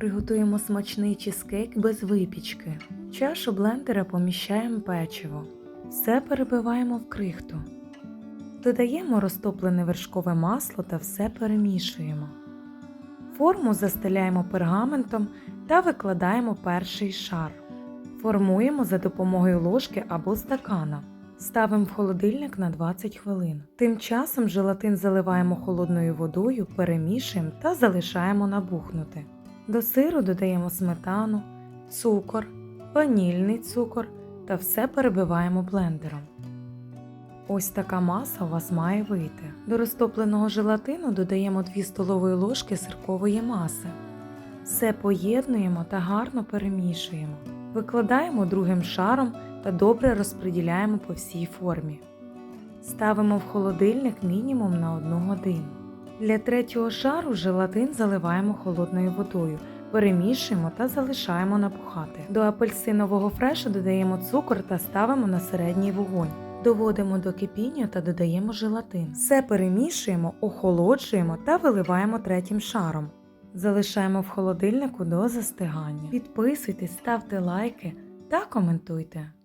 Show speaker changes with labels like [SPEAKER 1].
[SPEAKER 1] Приготуємо смачний чизкейк без випічки. В чашу блендера поміщаємо печиво. Все перебиваємо в крихту. Додаємо розтоплене вершкове масло та все перемішуємо. Форму застеляємо пергаментом та викладаємо перший шар. Формуємо за допомогою ложки або стакана. Ставимо в холодильник на 20 хвилин. Тим часом желатин заливаємо холодною водою, перемішуємо та залишаємо набухнути. До сиру додаємо сметану, цукор, ванільний цукор та все перебиваємо блендером. Ось така маса у вас має вийти. До розтопленого желатину додаємо 2 столові ложки сиркової маси. Все поєднуємо та гарно перемішуємо. Викладаємо другим шаром та добре розподіляємо по всій формі. Ставимо в холодильник мінімум на 1 годину. Для третього шару желатин заливаємо холодною водою, перемішуємо та залишаємо напухати. До апельсинового фрешу додаємо цукор та ставимо на середній вогонь. Доводимо до кипіння та додаємо желатин. Все перемішуємо, охолоджуємо та виливаємо третім шаром. Залишаємо в холодильнику до застигання. Підписуйтесь, ставте лайки та коментуйте.